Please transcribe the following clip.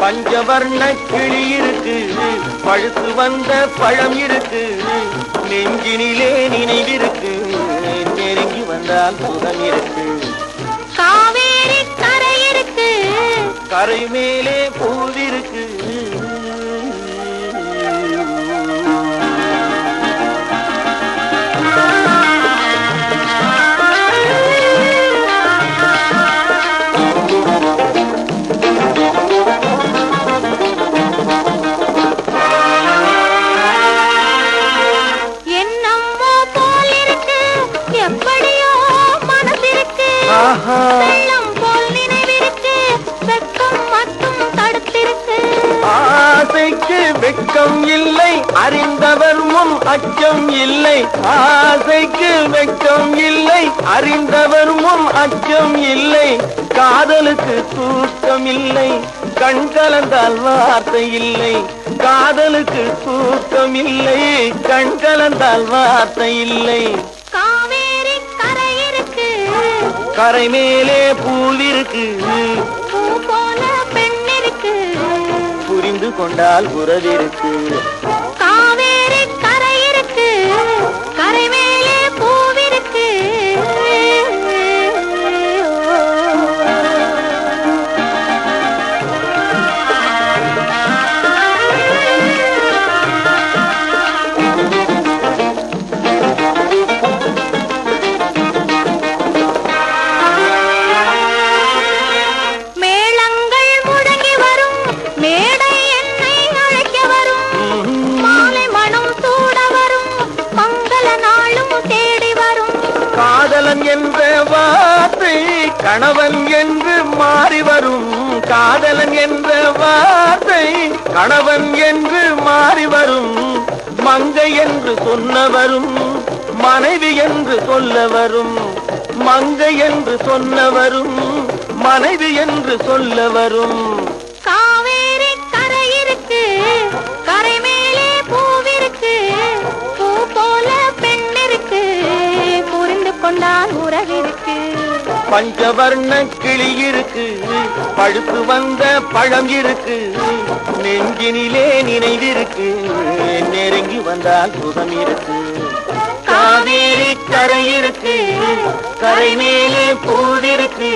பஞ்சவர்ண கிளி இருக்கு. பழுத்து வந்த பழம் இருக்கு. நெஞ்சினிலே நினைவிருக்கு. நெருங்கி வந்தால் சுகம் இருக்கு. காவேரி கரை இருக்கு. கரை மேலே வெட்கம் இல்லை அறிந்தவர் முன் அச்சம் இல்லை ஆசைக்கு வெட்கம் இல்லை அறிந்தவர் முன் அச்சம் இல்லை காதலுக்கு தூக்கம் இல்லை கண் கலந்தால் வார்த்தை இல்லை காதலுக்கு தூக்கம் இல்லை கண் கலந்தால் வார்த்தை இல்லை. கரை மேலே பூவிருக்கு கொண்டால் உறவிருக்கு காதலன் என்ற வார்த்தை கணவன் என்று மாறி வரும். காதலன் என்ற வார்த்தை கணவன் என்று மாறி வரும். மங்கை என்று சொன்னவரும் மனைவி என்று சொல்ல வரும். மங்கை என்று சொன்னவரும் மனைவி என்று சொல்ல கொண்டால் உறவிருக்கு பஞ்சவர்ண கிளி இருக்கு. பழுத்து வந்த பழம் இருக்கு. நெஞ்சினிலே நினைவிருக்கு. நெருங்கி வந்தால் சுகம் இருக்கு. காவேரி கரை இருக்கு. கரை மேலே பூதிருக்கு